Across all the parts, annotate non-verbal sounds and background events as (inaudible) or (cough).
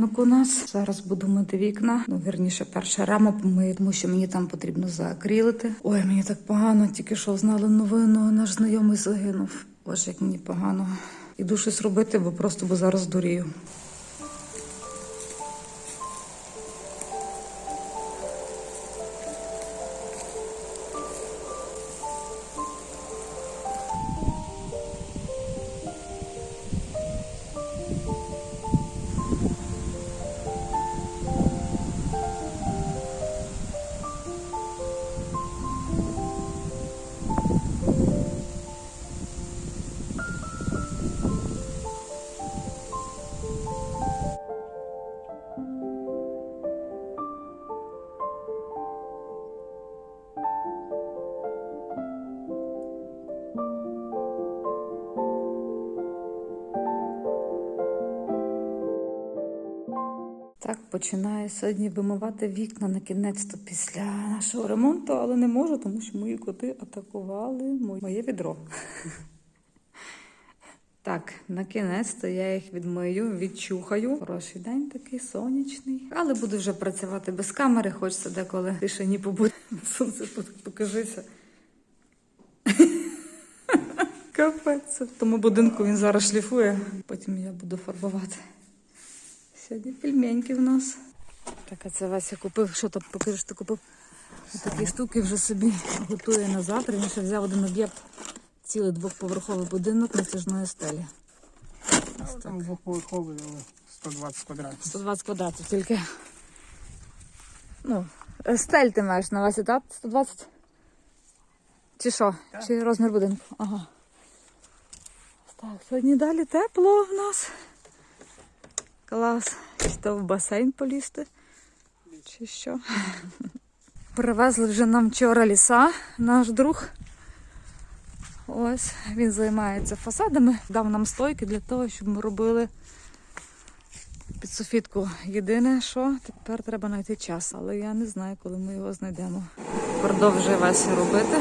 ранок у нас. Зараз буду мити вікна. Ну, вірніше, перша рама помию, тому що мені там потрібно закрілити. Ой, мені так погано, тільки що знали новину. Наш знайомий загинув. Боже, як мені погано. Іду щось робити, бо просто бо зараз дурію. Починаю сьогодні вимивати вікна на кінець-то після нашого ремонту, але не можу, тому що мої коти атакували моє відро. (laughs) Так, на кінець-то я їх відмию, відчухаю. Хороший день такий сонячний. Але буду вже працювати без камери, хочеться деколи тишині побути. (laughs) Сонце покажися. (laughs) Капець. В тому будинку він зараз шліфує, потім я буду фарбувати. Сьогодні пельменьки в нас. Так, а це Вася купив. Що там покажеш, ти купив? Такі штуки вже собі готує на завтра. Він ще взяв один об'єкт, цілий двохповерховий будинок натяжної стелі. Там двоповерховий, але 120 квадратів. 120 квадратів тільки. Ну, е, стель ти маєш на Васі, так? 120? Чи що? Так. Чи розмір будинку? Ага. Так, сьогодні далі тепло в нас. Клас. Чи то в басейн полізти? Чи що? Привезли вже нам вчора ліса, наш друг. Ось він займається фасадами, дав нам стойки для того, щоб ми робили під софітку. Єдине, що тепер треба знайти час, але я не знаю, коли ми його знайдемо. Продовжує Вася робити.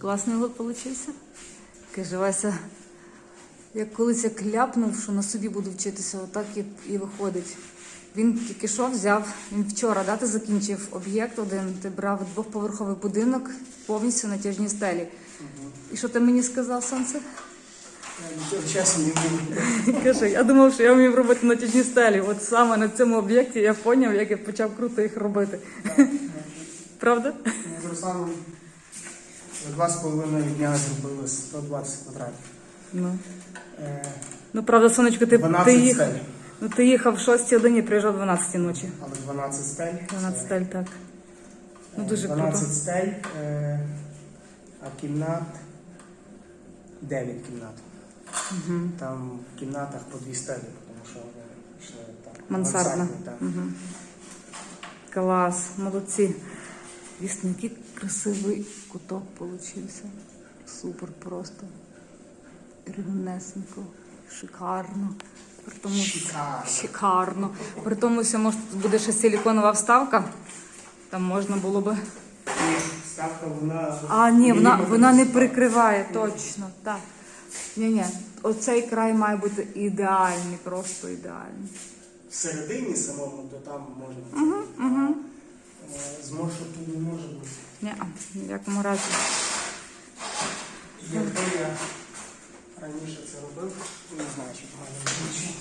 Класний лук получився. Каже, Вася, як колись я кляпнув, що на собі буду вчитися, отак і, і виходить. Він тільки що взяв, він вчора, да, ти закінчив об'єкт один, ти брав двохповерховий будинок повністю на тяжній стелі. І що ти мені сказав, сонце? Нічого чесно не буду. (laughs) Каже, я думав, що я вмію робити на тяжній стелі. От саме на цьому об'єкті я зрозумів, як я почав круто їх робити. (laughs) Правда? З Русланом за два з половиною дня зробили 120 квадратів. Ну. Е, Ну, правда, сонечко, ти, 12 ти, їх, стель. ну, ти їхав в 6 годині, приїжджав 12 ночі. Але 12 стель. 12 стель, так. Ну, Е, дуже 12 круто. стель, е, а кімнат 9 кімнат. Угу. Там в кімнатах по дві стелі, тому що вони йшли так. Мансардна. мансардні, так. Клас, молодці. Дійсно, красивий куток получився. Супер просто. Рівнесенько, шикарно. При тому, Шикарно. шикарно. При тому, що може тут буде ще силіконова вставка. Там можна було би. І Ставка вона. А, ні, вона, вона не прикриває, точно. Так. Ні, ні, оцей край має бути ідеальний, просто ідеальний. Всередині самому, то там можна. Угу, угу. Зморшок тут не може бути. Ні, ні в якому разі. Якби я раніше це робив, не знаю, мене не вийшло.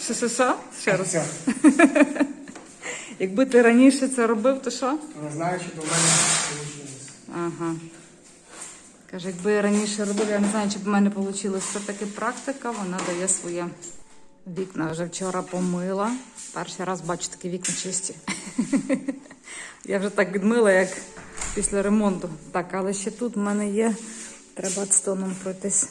Що, що, що? Ще раз. Все. (laughs) Якби ти раніше це робив, то що? Не знаю, чи до мене вийшло. Ага. Каже, якби я раніше робив, я не знаю, чи б в мене вийшло. Це таки практика, вона дає своє. Вікна вже вчора помила. Перший раз бачу такі вікна чисті. (laughs) Я вже так відмила, як після ремонту. Так, але ще тут в мене є. Треба стоном пройтись.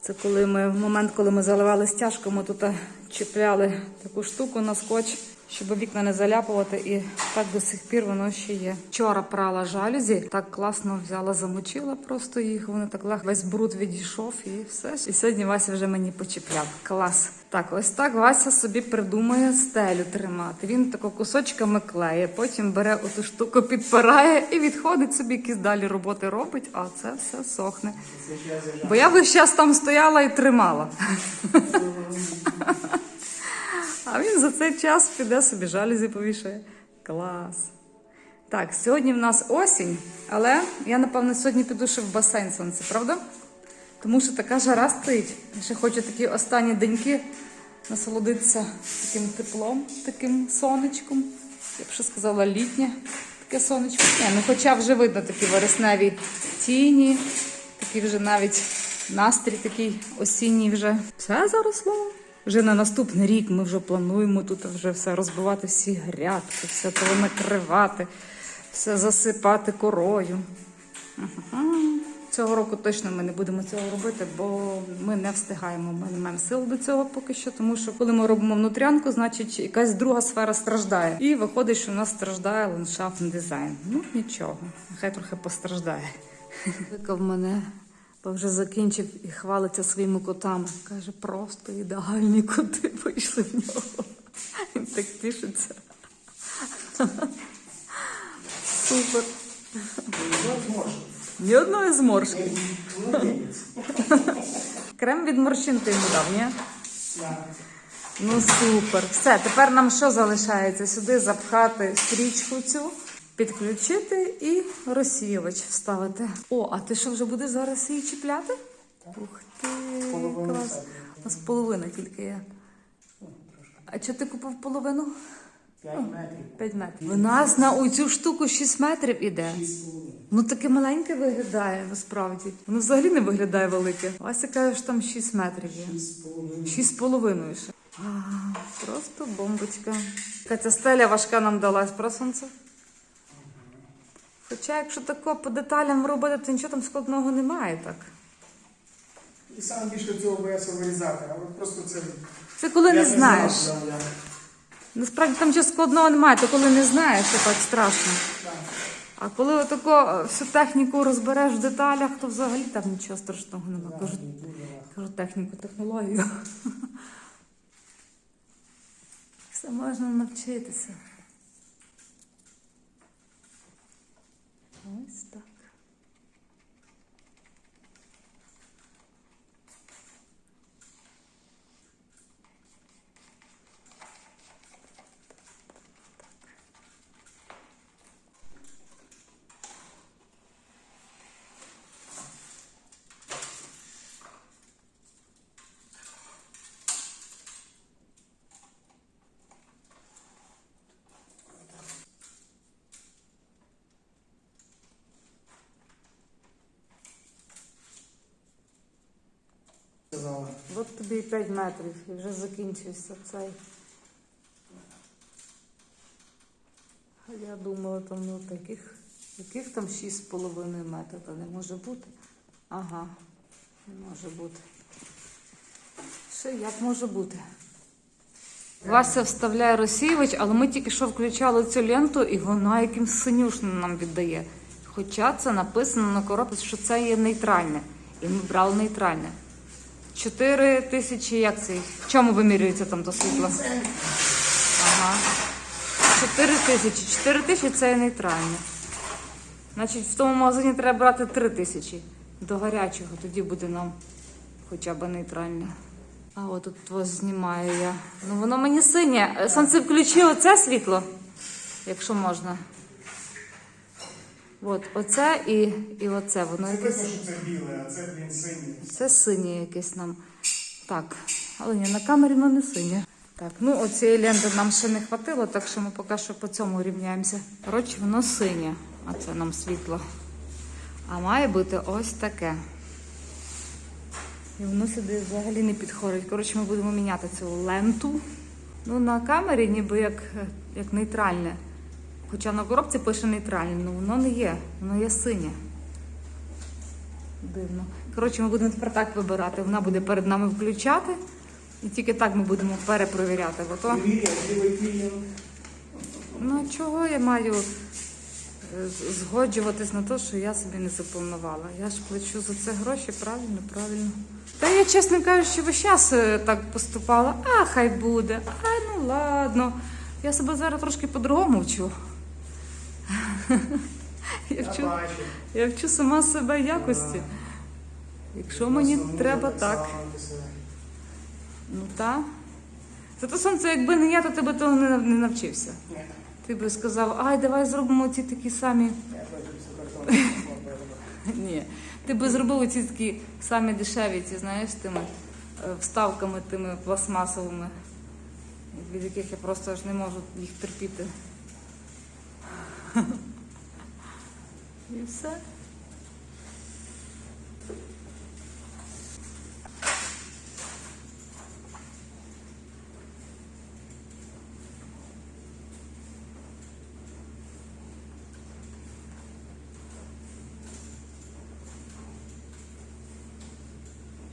Це коли ми в момент, коли ми заливали стяжку, ми тут чіпляли таку штуку на скотч, щоб вікна не заляпувати, і так до сих пір воно ще є. Вчора прала жалюзі, так класно взяла, замочила просто їх. Вони так легко весь бруд відійшов і все. І сьогодні Вася вже мені почіпляв. Клас. Так, ось так Вася собі придумує стелю тримати. Він тако кусочками клеє, потім бере оту штуку, підпирає і відходить собі, якісь далі роботи робить, а це все сохне. Бо я весь час там стояла і тримала. А він за цей час піде собі жалюзі повішає. Клас. Так, сьогодні в нас осінь, але я, напевно, сьогодні піду ще в басейн сонце, правда? Тому що така жара стоїть. Я ще хочу такі останні деньки насолодитися таким теплом, таким сонечком. Я б ще сказала літнє таке сонечко. Ні, ну хоча вже видно такі вересневі тіні, такий вже навіть настрій такий осінній вже. Все заросло. Вже на наступний рік ми вже плануємо тут вже все розбивати, всі грядки, все накривати, все засипати корою. Цього року точно ми не будемо цього робити, бо ми не встигаємо. Ми не маємо сил до цього поки що. Тому що коли ми робимо внутрянку, значить якась друга сфера страждає. І виходить, що в нас страждає ландшафтний дизайн. Ну нічого, нехай трохи постраждає. Викав мене, бо вже закінчив і хвалиться своїми котами. Каже, просто ідеальні коти вийшли в нього. Він так тішиться. Супер. Ні одної зморшки. Крем від морщин ти йому дав, ні? Ну супер. Все, тепер нам що залишається? Сюди запхати стрічку цю, підключити і розсіювач вставити. О, а ти що вже будеш зараз її чіпляти? Ух ти, Половину клас. У нас половина тільки є. А що ти купив половину? 5 метрів. 5 метрів. У нас на оцю штуку 6 метрів іде. 6,5. Ну таке маленьке виглядає насправді. Воно взагалі не виглядає велике. Вася каже, що там 6 метрів є. 6,5. Шість з половиною ще. А, просто бомбочка. Яка ця стеля важка нам далась, про сонце. Хоча, якщо тако по деталям робити, то нічого там складного немає так. І саме більше цього боявся вирізати, але просто це. Це коли я не знаєш. знав, да, я- Насправді там нічого складного немає, то коли не знаєш, то так страшно. Так. А коли отако е, всю техніку розбереш в деталях, то взагалі там нічого страшного немає. Кажу, кажу техніку, технологію. (laughs) Все можна навчитися. Ось так. Сказала. От тобі і 5 метрів, і вже закінчився цей. А я думала, там ну таких, яких там 6,5 метрів, то не може бути. Ага, не може бути. Ще як може бути? Вася вставляє розсіювач, але ми тільки що включали цю ленту, і вона якимсь синюшним нам віддає. Хоча це написано на коробці, що це є нейтральне. І ми брали нейтральне. 4 тисячі, як це? В чому вимірюється там то світло? Ага. 4 тисячі. 4 тисячі це нейтральне. Значить, в тому магазині треба брати 3 тисячі до гарячого, тоді буде нам хоча б нейтральне. А от тут вас знімаю я. Ну воно мені синє. Сонце включило це світло, якщо можна. От, оце і, і оце. Воно Це якесь. видно, що це біле, а це, блін, синє. Це синє якесь нам. Так, але ні, на камері воно не синє. Так, ну оцієї ленти нам ще не хватило, так що ми поки що по цьому рівняємося. Коротше, воно синє, а це нам світло. А має бути ось таке. І воно сюди взагалі не підходить. Коротше, ми будемо міняти цю ленту. Ну, на камері ніби як, як нейтральне. Хоча на коробці пише нейтральне, але воно не є, воно є синє. Дивно. Коротше, ми будемо тепер так вибирати. Вона буде перед нами включати. І тільки так ми будемо перепровіряти. Бо то, ну чого я маю е, згоджуватись на те, що я собі не запланувала. Я ж плачу за це гроші, правильно, правильно. Та я, чесно кажучи, весь час е, так поступала. А, хай буде. Ай, ну ладно. Я себе зараз трошки по-другому вчу. Я вчу, я вчу сама себе якості. Якщо мені треба так. Ну так. Зато сонце, якби не я, то ти би того не, навчився. Ти би сказав, ай, давай зробимо ці такі самі. (laughs) Ні. Ти би зробив ці такі самі дешеві, ці, знаєш, тими е, вставками, тими пластмасовими, від яких я просто аж не можу їх терпіти. І все.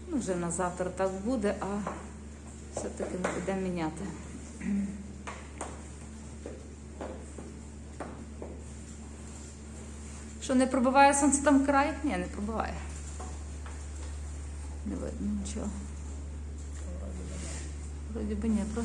Ну, вже на завтра так буде, а все-таки ми будемо міняти. Що не пробиває сонце там край? Ні, не пробиває. Не видно нічого. Вроді би ні, про.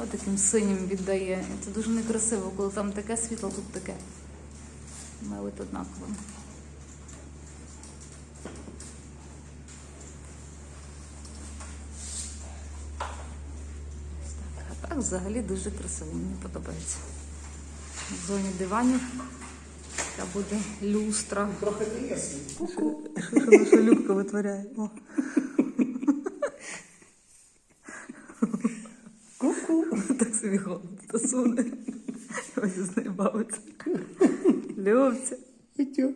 Ось таким синім віддає. Це дуже некрасиво, коли там таке світло, тут таке. Має бути однаково. Взагалі дуже красиво, мені подобається. В зоні диванів така буде люстра. Трохи світ. Що наша Любка витворяє? Ку-ку. Так собі голос суне. Ось з нею бавиться. Любця. Утю.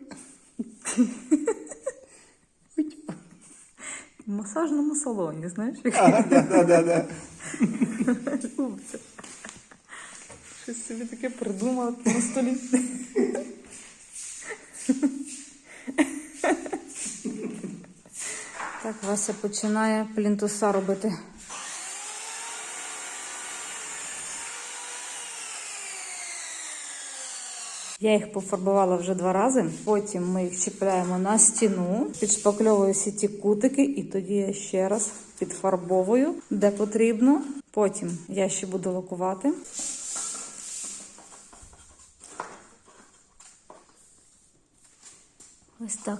В масажному салоні, знаєш, Ага, да, да, да, да. Щось собі таке придумала на столі. Так, Вася починає плінтуса робити. Я їх пофарбувала вже два рази. Потім ми їх чіпляємо на стіну, підшпакльовую всі ті кутики, і тоді я ще раз підфарбовую, де потрібно. Потім я ще буду лакувати. Ось так.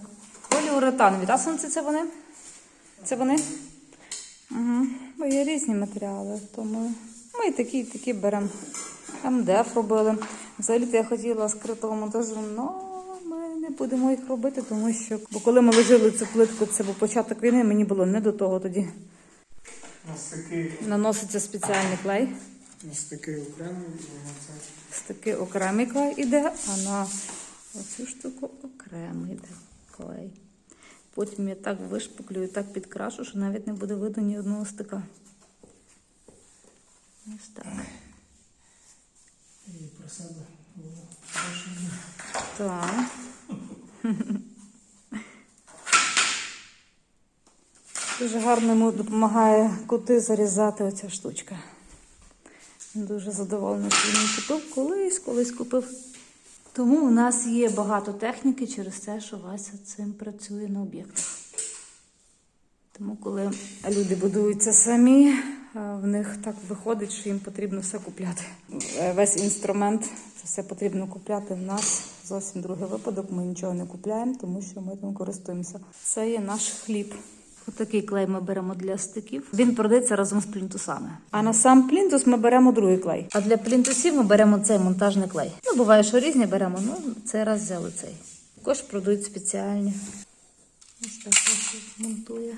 Поліуретанові, так, сонце це вони? Це вони? Угу. Бо є різні матеріали, тому ми і такі, і такі беремо. МДФ робили. Взагалі я хотіла скритого монтажу, але ми не будемо їх робити, тому що бо коли ми ложили цю плитку, це був початок війни, мені було не до того тоді. Ось такий, Наноситься спеціальний клей. ось такий окремий, і на це. Ось такий окремий клей іде, а на оцю штуку окремий йде клей. Потім я так вишпуклюю, так підкрашу, що навіть не буде видно ні одного стика. Ось так. І про себе було. Так. (laughs) Дуже гарно йому допомагає кути зарізати оця штучка. Дуже задоволений, що він купив колись, колись купив. Тому у нас є багато техніки через те, що Вася цим працює на об'єктах. Тому, коли люди будуються самі, е, в них так виходить, що їм потрібно все купляти. Е, Весь інструмент це все потрібно купляти. В нас зовсім другий випадок. Ми нічого не купляємо, тому що ми тим користуємося. Це є наш хліб. Отакий клей ми беремо для стиків. Він продається разом з плінтусами. А на сам плінтус ми беремо другий клей. А для плінтусів ми беремо цей монтажний клей. Ну, буває, що різні беремо, ну цей раз взяли цей. Також продають спеціальні. Ось так ось монтує.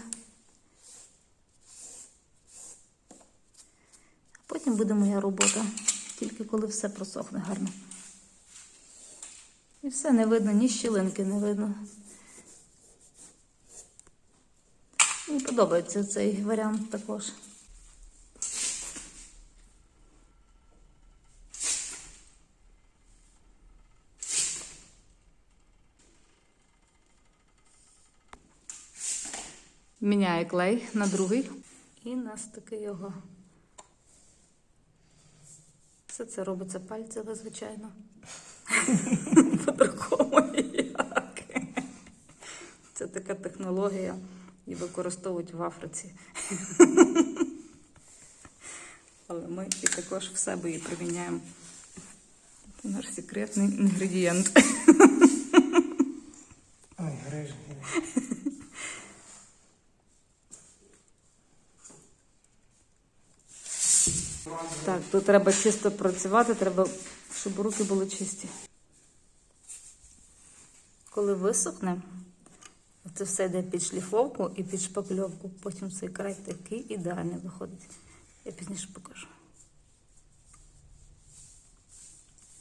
Потім буде моя робота, тільки коли все просохне гарно. І все не видно, ні щілинки не видно. Мені подобається цей варіант також. Міняю клей на другий. І нас таки його. Все це робиться пальцями, звичайно. (laughs) По-другому ніяк. Це така технологія і використовують в Африці. (laughs) Але ми і також в себе її приміняємо. Це наш секретний інгредієнт. (laughs) Ой, грижі. Так, тут треба чисто працювати, треба, щоб руки були чисті. Коли висохне, це все йде під шліфовку і під шпакльовку. Потім цей край такий ідеальний виходить. Я пізніше покажу.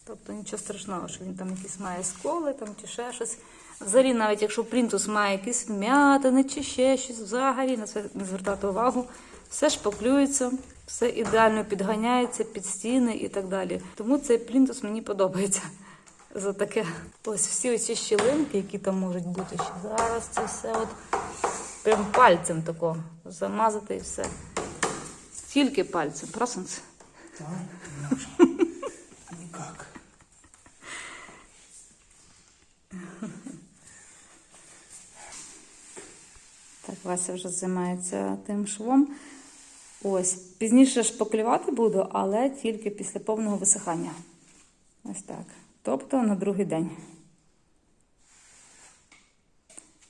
Тобто нічого страшного, що він там якісь має сколи там, чи ще щось. Взагалі, навіть якщо плінтус має якісь вм'ятини чи ще щось, взагалі на це не звертати увагу. Все шпаклюється, все ідеально підганяється під стіни і так далі. Тому цей плінтус мені подобається. За таке ось всі оці щілинки, які там можуть бути ще зараз, це все от прям пальцем тако замазати і все. Тільки пальцем, просунься. Так. Так, Вася вже займається тим швом. Ось, пізніше шпаклювати буду, але тільки після повного висихання. Ось так. Тобто на другий день.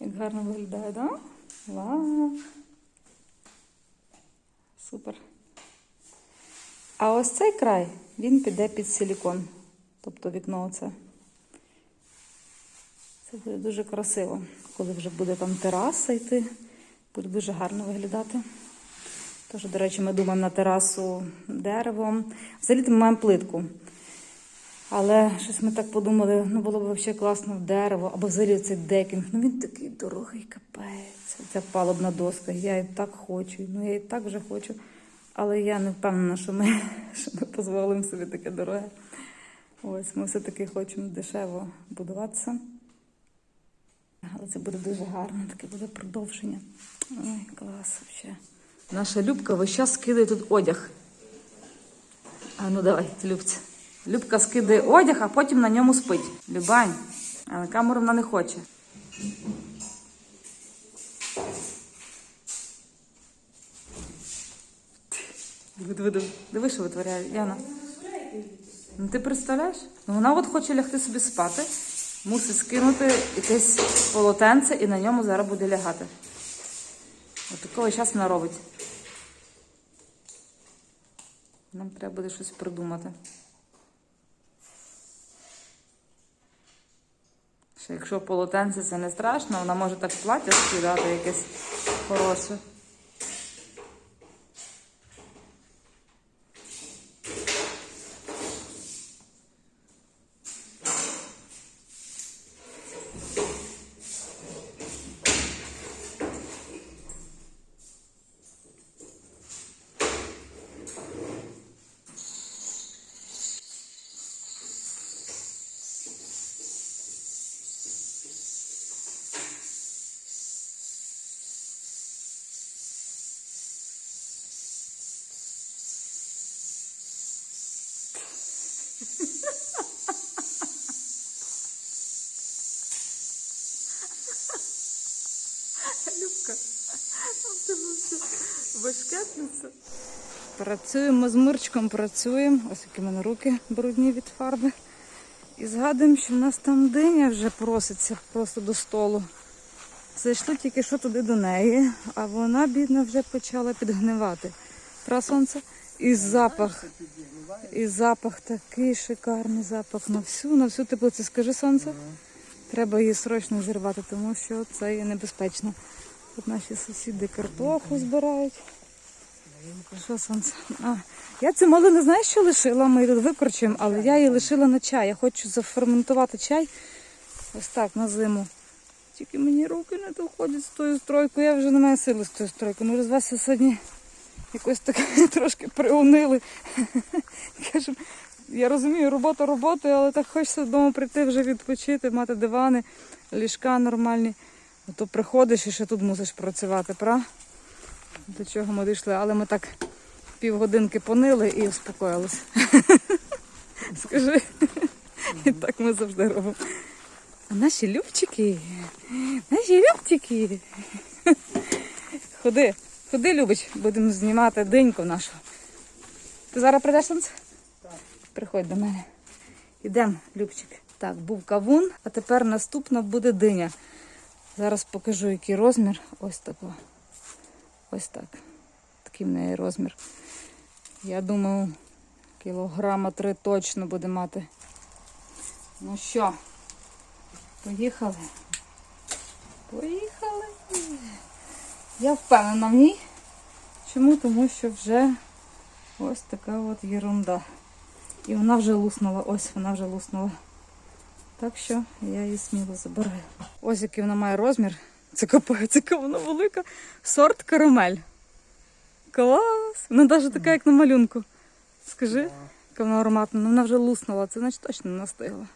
Як гарно виглядає? Да? Супер. А ось цей край, він піде під силікон. Тобто вікно оце. Це буде дуже красиво, коли вже буде там тераса йти, буде дуже гарно виглядати. Тож, до речі, ми думаємо на терасу деревом. Взагалі ми маємо плитку. Але щось ми так подумали, ну було б взагалі класно в дерево, або взагалі цей декінг. Ну він такий дорогий капець. Ця палубна доска. Я і так хочу. Ну я і так вже хочу. Але я не впевнена, що ми, (laughs) що ми дозволимо собі таке дороге. Ось ми все-таки хочемо дешево будуватися. Але це буде дуже гарно, таке буде продовження. Ой, клас взагалі. Наша Любка весь час скидає тут одяг. А ну давай, Любця. Любка скидає одяг, а потім на ньому спить. Любань. А на камеру вона не хоче. Диви, що витворяє Яна. Ну ти представляєш? Ну вона от хоче лягти собі спати, мусить скинути якесь полотенце і на ньому зараз буде лягати. От такого час вона робить. Нам треба буде щось придумати. Що якщо полотенце це не страшно, вона може так плаття скидати якесь хороше. Бешкетниця. Працюємо з мирчиком, працюємо. Ось які в мене руки брудні від фарби. І згадуємо, що в нас там диня вже проситься просто до столу. Зайшли тільки що туди до неї, а вона, бідна, вже почала підгнивати. Пра сонце? І запах. І запах такий шикарний запах на всю, на всю теплицю. Скажи сонце. Треба її срочно зірвати, тому що це є небезпечно. Тут наші сусіди картоху збирають. Що сонце? А, я цю малину, знаєш, що лишила? Ми її викорчуємо, але я її лишила на чай. Я хочу заферментувати чай ось так на зиму. Тільки мені руки не доходять з тою стройкою. Я вже не маю сили з тою стройкою. Може, з сьогодні якось так (laughs) трошки приунили. (laughs) Я розумію, робота роботою, але так хочеться додому прийти, вже відпочити, мати дивани, ліжка нормальні. А то приходиш і ще тут мусиш працювати, пра? До чого ми дійшли, але ми так півгодинки понили і успокоїлися. (laughs) Скажи, і так ми завжди робимо. А наші любчики, наші любчики. Ходи, ходи, Любич, будемо знімати диньку нашу. Ти зараз прийдеш сонце? Так. Приходь до мене. Ідемо, Любчик. Так, був кавун, а тепер наступна буде диня. Зараз покажу, який розмір. Ось тако. Ось так. Такий в неї розмір. Я думаю, кілограма три точно буде мати. Ну що, поїхали? Поїхали. Я впевнена в ній. Чому? Тому що вже ось така от єрунда. І вона вже луснула. Ось вона вже луснула. Так що я її сміло забираю. Ось який вона має розмір. Це капець, яка вона велика. Сорт карамель. Клас! Вона навіть така, як на малюнку. Скажи, яка вона ароматна. Ну, вона вже луснула, це значить точно не настигла.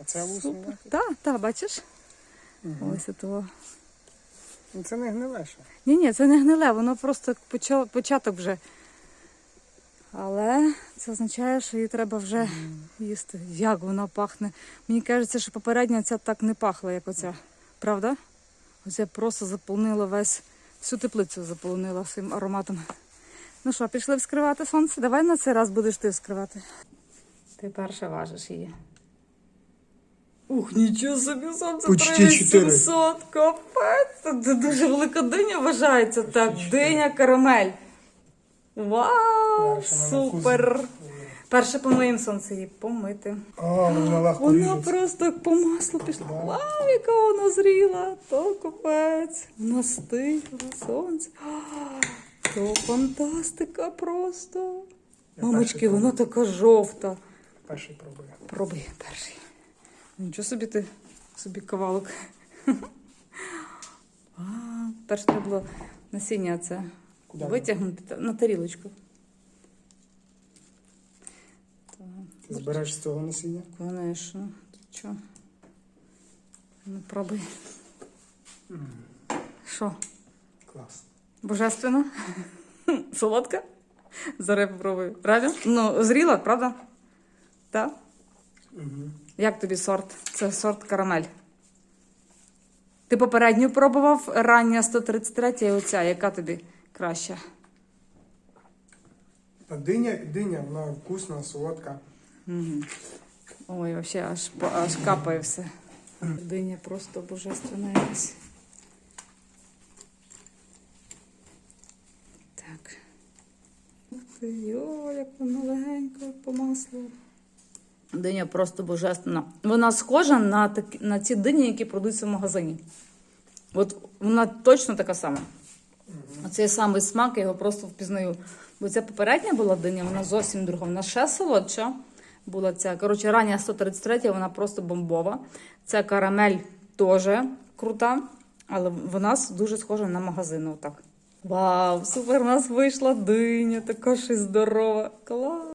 А це Супер. луснуло? Так, так, бачиш? Угу. Ось того. Ну це не гниле ще. Ні, ні, це не гниле, воно просто почало, початок вже. Але це означає, що її треба вже їсти. Як вона пахне. Мені кажеться, що попередня ця так не пахла, як оця. Правда? Оця просто заполонила весь, всю теплицю заполонила своїм ароматом. Ну що, пішли вскривати сонце? Давай на цей раз будеш ти вскривати. Ти перша важиш її. Ух, нічого собі сонце Почти 3700, капець. Це дуже велика диня вважається. Так, диня карамель. Вау, супер. Перше помиємо сонце її помити. А, вона легко Вона ріжеться. просто як по маслу пішла. Да. Вау, яка вона зріла, то капець. Вона стигла, сонце. А, То фантастика просто. Я Мамочки, перший вона така жовта. Перший пробую. Пробуй перший. Нічого собі ти собі кавалок. (laughs) А, перше треба було насіння це Куди? витягнути та- на тарілочку. Так, Ти збереш з цього насіння? Конечно. Ти що? Ну, пробуй. Що? Клас. Божественно? (laughs) Солодка? Зараз попробую. Реально? Ну, зріла, правда? Так? Угу. Як тобі сорт? Це сорт карамель. Ти попередню пробував рання 133 і оця. Яка тобі краща? А диня, диня, вона вкусна, солодка. Угу. Ой, взагалі аж, аж капає все. Диня просто божественна якась. Так. Йо, як вона легенько по маслу. Диня просто божественна. Вона схожа на, такі, на ці дині, які продаються в магазині. От вона точно така сама. Оцей самий смак, я його просто впізнаю. Бо ця попередня була диня, вона зовсім друга. Вона ще солодша була ця. Коротше, рання 133, вона просто бомбова. Ця карамель теж крута, але вона дуже схожа на магазин. Отак. Вау, супер, у нас вийшла диня, така щось здорова. Клас!